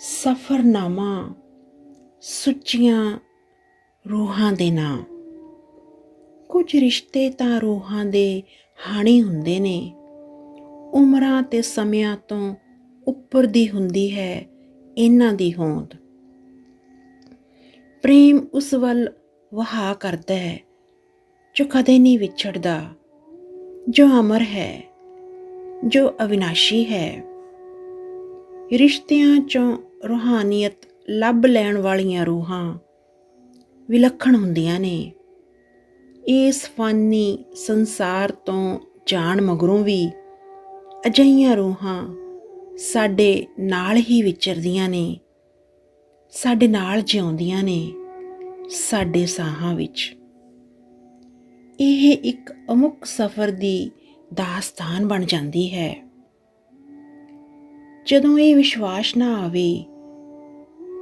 ਸਫਰਨਾਮਾ ਸੁੱਚੀਆਂ ਰੂਹਾਂ ਦੇ ਨਾਂ। ਕੁਝ ਰਿਸ਼ਤੇ ਤਾਂ ਰੂਹਾਂ ਦੇ ਹਾਣੀ ਹੁੰਦੇ ਨੇ। ਉਮਰਾਂ ਤੇ ਸਮਿਆਂ ਤੋਂ ਉੱਪਰ ਦੀ ਹੁੰਦੀ ਹੈ ਇਹਨਾਂ ਦੀ ਹੋਂਦ। ਪ੍ਰੇਮ ਉਸ ਵੱਲ ਵਹਾ ਕਰਦਾ ਹੈ, ਜੋ ਕਦੇ ਨਹੀਂ ਵਿਛੜਦਾ, ਜੋ ਅਮਰ ਹੈ, ਜੋ ਅਵਿਨਾਸ਼ੀ ਹੈ। ਰਿਸ਼ਤਿਆਂ ਚੋਂ ਰੂਹਾਨੀਅਤ ਲੱਭ ਲੈਣ ਵਾਲੀਆਂ ਰੂਹਾਂ ਵਿਲੱਖਣ ਹੁੰਦੀਆਂ ਨੇ। ਇਸ ਫਾਨੀ ਸੰਸਾਰ ਤੋਂ ਜਾਣ ਮਗਰੋਂ ਵੀ ਅਜਈਆਂ ਰੂਹਾਂ ਸਾਡੇ ਨਾਲ ਹੀ ਵਿਚਰਦੀਆਂ ਨੇ, ਸਾਡੇ ਨਾਲ ਜਿਉਂਦੀਆਂ ਨੇ ਸਾਡੇ ਸਾਹਾਂ ਵਿੱਚ। ਇਹ ਇੱਕ ਅਮੁੱਕ ਸਫ਼ਰ ਦੀ ਦਾਸਤਾਨ ਬਣ ਜਾਂਦੀ ਹੈ। ਜਦੋਂ ਇਹ ਵਿਸ਼ਵਾਸ ਨਾ ਆਵੇ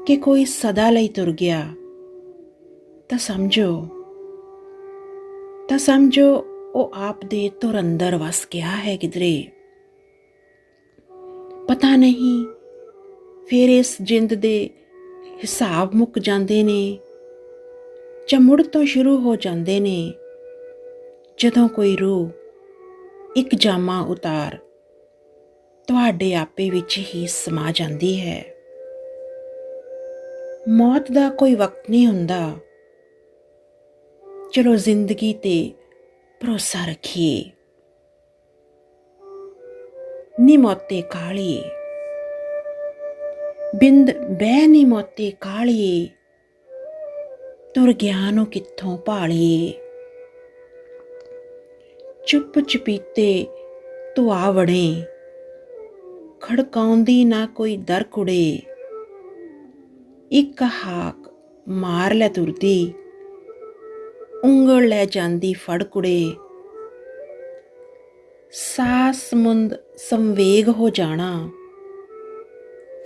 ਕਿ ਕੋਈ ਸਦਾ ਲਈ ਤੁਰ ਗਿਆ, ਤਾਂ ਸਮਝੋ ਤਾਂ ਸਮਝੋ ਉਹ ਆਪ ਦੇ ਤੁਰ ਅੰਦਰ ਵਸ ਗਿਆ ਹੈ ਕਿਧਰੇ। ਪਤਾ ਨਹੀਂ ਫਿਰ ਇਸ ਜਿੰਦ ਦੇ ਹਿਸਾਬ ਮੁੱਕ ਜਾਂਦੇ ਨੇ ਜਾਂ ਮੁੜ ਤੋਂ ਸ਼ੁਰੂ ਹੋ ਜਾਂਦੇ ਨੇ, ਜਦੋਂ ਕੋਈ ਰੂਹ ਇੱਕ ਜਾਮਾ ਉਤਾਰ ਤੁਹਾਡੇ ਆਪੇ ਵਿੱਚ ਹੀ ਸਮਾ ਜਾਂਦੀ ਹੈ। ਮੌਤ ਦਾ ਕੋਈ ਵਕਤ ਨਹੀਂ ਹੁੰਦਾ। ਚਲੋ ਜ਼ਿੰਦਗੀ ਤੇ ਭਰੋਸਾ ਰੱਖੀਏ। ਨੀ ਮੌਤੇ ਕਾਲੀਏ। ਬਿੰਦ ਬਹਿ ਨੀ ਮੌਤੇ ਕਾਲੀਏ। ਤੁਰ ਗਿਆ ਨੂੰ ਕਿੱਥੋਂ ਭਾਲੀਏ। ਚੁੱਪ ਚਪੀਤੇ ਤੂੰ ਆ ਵੜੇ। ਖੜਕਾਉਂਦੀ ਨਾ ਕੋਈ ਦਰ ਕੁੜੇ ਇੱਕ ਹਾਕ ਮਾਰ ਲੈ ਤੁਰਦੀ, ਉਂਗਲ ਲੈ ਜਾਂਦੀ ਫੜ ਕੁੜੇ ਸਾਸ ਮੁੰਦ ਸੰਵੇਗ ਹੋ ਜਾਣਾ,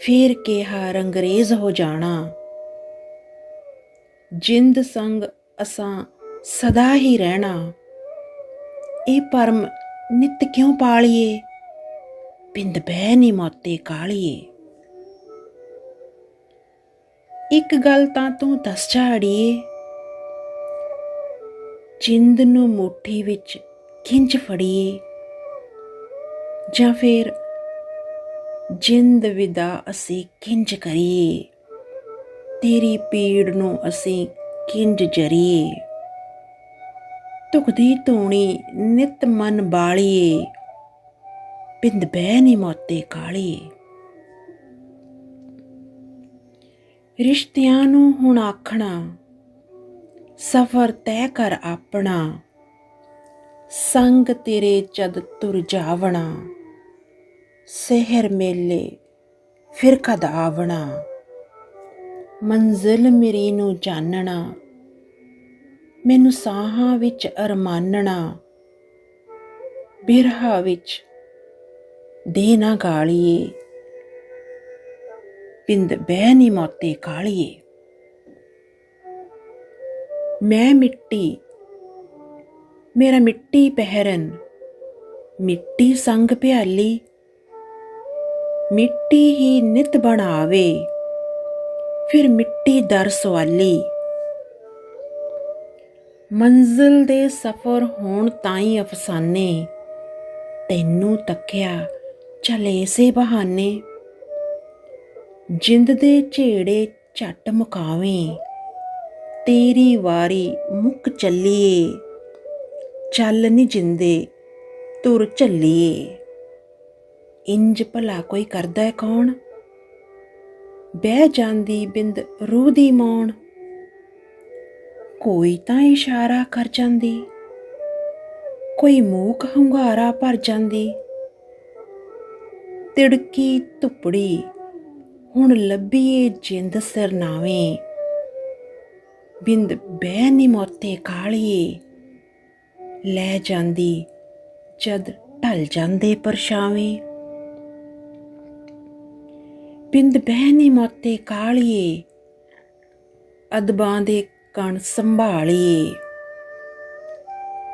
ਫੇਰ ਕਿਹਾ ਰੰਗਰੇਜ਼ ਹੋ ਜਾਣਾ। ਜਿੰਦ ਸੰਗ ਅਸਾਂ ਸਦਾ ਹੀ ਰਹਿਣਾ, ਇਹ ਪਰਮ ਨਿਤ ਕਿਉਂ ਪਾਲੀਏ? ਬਿੰਦ ਬਹਿ ਨੀ ਮੋਤੇ ਕਾਲੀਏ। ਇੱਕ ਗੱਲ ਤਾਂ ਤੂੰ ਦੱਸ ਝਾੜੀਏ। ਜਿੰਦ ਨੂੰ ਮੁੱਠੀ ਵਿੱਚ ਖਿੰਚ ਫੜੀਏ। ਜਾਂ ਫਿਰ ਜਿੰਦ ਵਿਦਾ ਅਸੀਂ ਕਿੰਜ ਕਰੀਏ। ਤੇਰੀ ਪੀੜ ਨੂੰ ਅਸੀਂ ਕਿੰਜ ਜਰੀਏ। ਤੁਕਦੀ ਧੂਣੀ ਨਿਤ ਮਨ ਬਾਲੀਏ। ਬਿੰਦ ਬਹਿ ਨੀ ਮੋਤੇ ਕਾਲੀ। ਰਿਸ਼ਤਿਆਂ ਨੂੰ ਹੁਣ ਆਖਣਾ, ਸਫਰ ਤੈਅ ਕਰ ਆਪਣਾ, ਸੰਗ ਤੇਰੇ ਜਦ ਤੁਰ ਜਾਵਣਾ, ਸਹਿਰ ਮੇਲੇ ਫਿਰ ਕਦ ਆਵਣਾ, ਮੰਜ਼ਿਲ ਮੇਰੀ ਨੂੰ ਜਾਣਨਾ ਮੈਨੂੰ ਸਾਹਾਂ ਵਿੱਚ ਅਰਮਾਨਣਾ, ਬਿਰਹਾ ਵਿੱਚ ਦੇ ਨਾ ਗਾਲੀਏ। ਪਿੰਦ ਬਹਿ ਨੀ ਮੋਤੇ ਕਾਲੀਏ। ਮੈਂ ਮਿੱਟੀ, ਮੇਰਾ ਮਿੱਟੀ ਪਹਿਰਨ, ਮਿੱਟੀ ਸੰਗ ਭਿਆਲੀ। ਮਿੱਟੀ ਹੀ ਨਿਤ ਬਣਾਵੇ, ਫਿਰ ਮਿੱਟੀ ਦਰ ਸਵਾਲੀ। ਮੰਜ਼ਿਲ ਦੇ ਸਫ਼ਰ ਹੋਣ ਤਾਈਂ ਅਫਸਾਨੇ, ਤੈਨੂੰ ਤੱਕਿਆ ਚਲੇ ਸੇ ਬਹਾਨੇ। ਜਿੰਦ ਦੇ ਝੇੜੇ ਝੱਟ ਮੁਕਾਵੇਂ। ਤੇਰੀ ਵਾਰੀ ਮੁੱਕ ਚੱਲੀਏ। ਚੱਲ ਨੀ ਜਿੰਦੇ ਤੁਰ ਚੱਲੀਏ ਇੰਜ ਭਲਾ ਕੋਈ ਕਰਦਾ ਹੈ ਕੌਣ? ਬਹਿ ਜਾਂਦੀ ਬਿੰਦ ਰੂਹ ਦੀ ਮੌਣ। ਕੋਈ ਤਾਂ ਇਸ਼ਾਰਾ ਕਰ ਜਾਂਦੀ। ਕੋਈ ਮੂਕ ਹੰਗਾਰਾ ਭਰ ਜਾਂਦੀ। ਤਿੜਕੀ ਧੁੱਪੜੀ। ਹੁਣ ਲੱਭੀਏ ਜਿੰਦ ਸਰਨਾਵੇਂ ਬਿੰਦ ਬਹਿ ਨੀ ਮੋਤੇ ਕਾਲੀਏ। ਲੈ ਜਾਂਦੀ ਜਦ ਢਲ ਜਾਂਦੇ ਪਰਛਾਵੇਂ। ਬਿੰਦ ਬਹਿ ਨੀ ਮੋਤੇ ਕਾਲੀਏ। ਅਦਬਾਂ ਦੇ ਕਣ ਸੰਭਾਲੀਏ।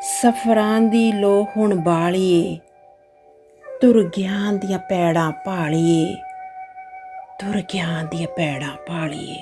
ਸਫਰਾਂ ਦੀ ਲੋ ਹੁਣ ਬਾਲੀਏ। ਤੁਰ ਗਿਆਨ ਦੀਆਂ ਪੈੜਾਂ ਭਾਲੀਏ ਤੁਰ ਗਿਆਨ ਦੀਆਂ ਪੈੜਾਂ ਭਾਲੀਏ